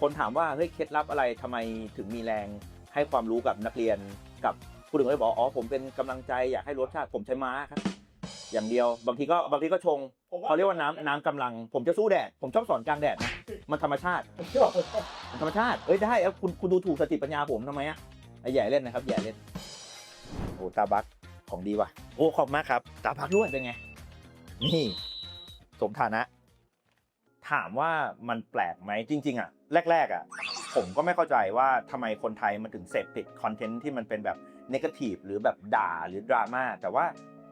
คนถามว่าเฮ้ยเคล็ดลับอะไรทำไมถึงมีแรงให้ความรู้กับนักเรียนกับผู้อื่นก็เลยบอกอ๋อผมเป็นกำลังใจอยากให้รสชาติผมใช้ม้าครับอย่างเดียวบางทีก็บางทีก็ชงเขาเรียกว่าน้ำน้ำกำลัง ผมจะสู้แดด ผมชอบสอนกลางแดดนะมันธรรมชาติมันธรรมชาติเอ้ยได้คุณคุณดูถูกสติปัญญาผมทำไมอะใหญ่เล่นนะครับใหญ่เล่นโอ้ตาบักของดีว่ะโอ้ขอบมากครับ ตาบักด้วยเป็นไงนี่สมฐานะ ถามว่ามันแปลกไหมจริง ๆ อะ แรก ๆ อะ ผมก็ไม่เข้าใจว่าทำไมคนไทยมันถึงเสพติดคอนเทนต์ที่มันเป็นแบบนกาทีฟหรือแบบด่าหรือดราม่าแต่ว่า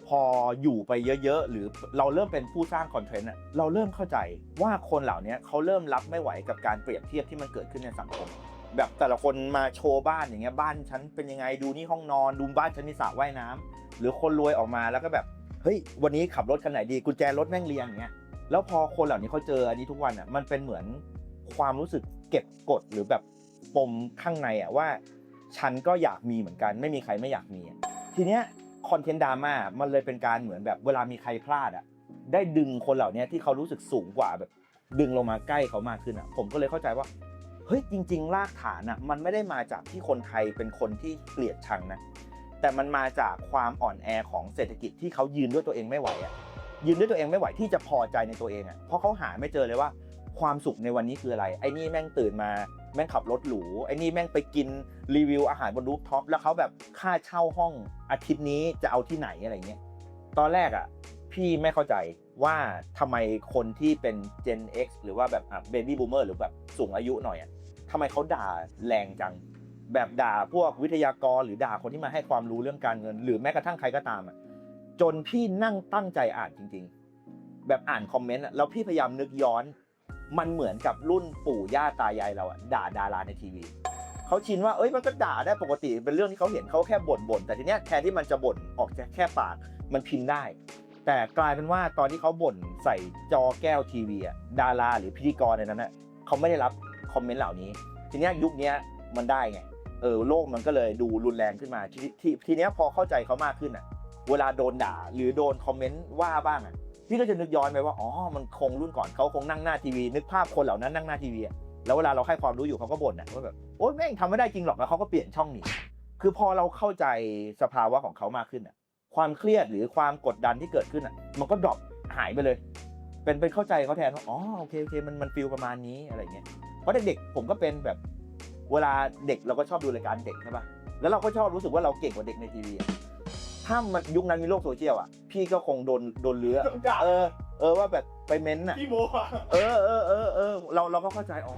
พออยู่ไปเยอะ ๆ หรือเราเริ่มเป็นผู้สร้างคอนเทนต์อะเราเริ่มเข้าใจว่าคนเหล่านี้เขาเริ่มรับไม่ไหวกับการเปรียบเทียบที่มันเกิดขึ้นในสังคม แบบแต่ละคนมาโชว์บ้านอย่างเงี้ยบ้านฉันเป็นยังไงดูนี่ห้องนอนดูบ้านฉันมีสระว่ายน้ำหรือคนรวยออกมาแล้วก็แบบเฮ้ยวันนี้ขับรถคันไหนดีกุญแจรถแม่งเรียงอย่างเงี้ย แล้วพอคนเหล่านี้เขาเจออันนี้ทุกวันอะมันเป็นเหมือนความรู้สึกเก็บกดหรือแบบปมข้างในอะว่า ฉันก็อยากมีเหมือนกัน ไม่มีใครไม่อยากมีทีเนี้ยคอนเทนต์ดราม่ามันเลยเป็นการเหมือนแบบเวลามีใครพลาดอะได้ดึงคนเหล่านี้ที่เขารู้สึกสูงกว่าแบบดึงลงมาใกล้เขามากขึ้นอะผมก็เลยเข้าใจว่าเฮ้ยจริง ๆ รากฐานอะมันไม่ได้มาจากที่คนไทยเป็นคนที่เกลียดชังนะแต่มันมาจากความอ่อนแอของเศรษฐกิจที่เขายืนด้วยตัวเองไม่ไหวอะ ยืนด้วยตัวเองไม่ไหวที่จะพอใจในตัวเองอะเพราะเขาหาไม่เจอเลยว่า ความสุขในวันนี้คืออะไร ไอ้นี่แม่งตื่นมาแม่งขับรถหรูไอ้นี่แม่งไปกินรีวิวอาหารบนรูฟท็อปแล้วเขาแบบค่าเช่าห้องอาทิตย์นี้จะเอาที่ไหนอะไรเงี้ยตอนแรกอะพี่ไม่เข้าใจว่าทำไมคนที่เป็น Gen X หรือว่าแบบอะ Baby Boomer หรือแบบสูงอายุหน่อยอะทำไมเขาด่าแรงจัง แบบด่าพวกวิทยากรหรือด่าคนที่มาให้ความรู้เรื่องการเงิน หรือแม้กระทั่งใครก็ตามอะ จนพี่นั่งตั้งใจอ่านจริง ๆ แบบอ่านคอมเมนต์แล้วพี่พยายามนึกย้อน มันเหมือนกับรุ่นปู่ย่าตายายเราอะด่าดาราในทีวีเขาชินว่าเอ้ยมันก็ด่าได้ปกติเป็นเรื่องที่เขาเห็นเขาแค่บ่นบ่นแต่ทีเนี้ยแทนที่มันจะบ่นออกจากแค่ปากมันพิมพ์ได้ แต่กลายเป็นว่าตอนที่เขาบ่นใส่จอแก้วทีวีอะดาราหรือพิธีกรในนั้นอะเขาไม่ได้รับคอมเมนต์เหล่านี้ ทีเนี้ยยุคนี้มันได้ไงเออโลกมันก็เลยดูรุนแรงขึ้นมาทีทีทีเนี้ยพอเข้าใจเขามากขึ้นอะ เวลาโดนด่า หรือโดนคอมเมนต์ว่าบ้างอะพี่ก็จะนึกย้อนไปว่าอ๋อมันคงรุ่นก่อนเขาคงนั่งหน้าทีวีนึกภาพคนเหล่านั้นนั่งหน้าทีวีอะแล้วเวลาเราให้ความรู้อยู่เขาก็บ่นอะว่าแบบโอ๊ยแม่งทำไม่ได้จริงหรอกแล้วเขาก็เปลี่ยนช่องหนีคือพอเราเข้าใจสภาวะของเขามากขึ้นอะความเครียดหรือความกดดันที่เกิดขึ้นอะมันก็ดรอปหายไปเลย เป็นเป็นเข้าใจเขาแทนว่าอ๋อโอเคโอเคมันมันฟีลประมาณนี้อะไรเงี้ยเพราะเด็กๆผมก็เป็นแบบเวลาเด็กเราก็ชอบดูรายการเด็กใช่ปะแล้วเราก็ชอบรู้สึกว่าเราเก่งกว่าเด็กในทีวี ถ้ามันยุคนั้นมีโลกโซเชียลอะ พี่ก็คงโดนโดนเลื้อด่าเออ เออว่าแบบไปเม้นต์อะพี่โมอะเออเออเออเออเราเราก็เข้าใจอ๋อ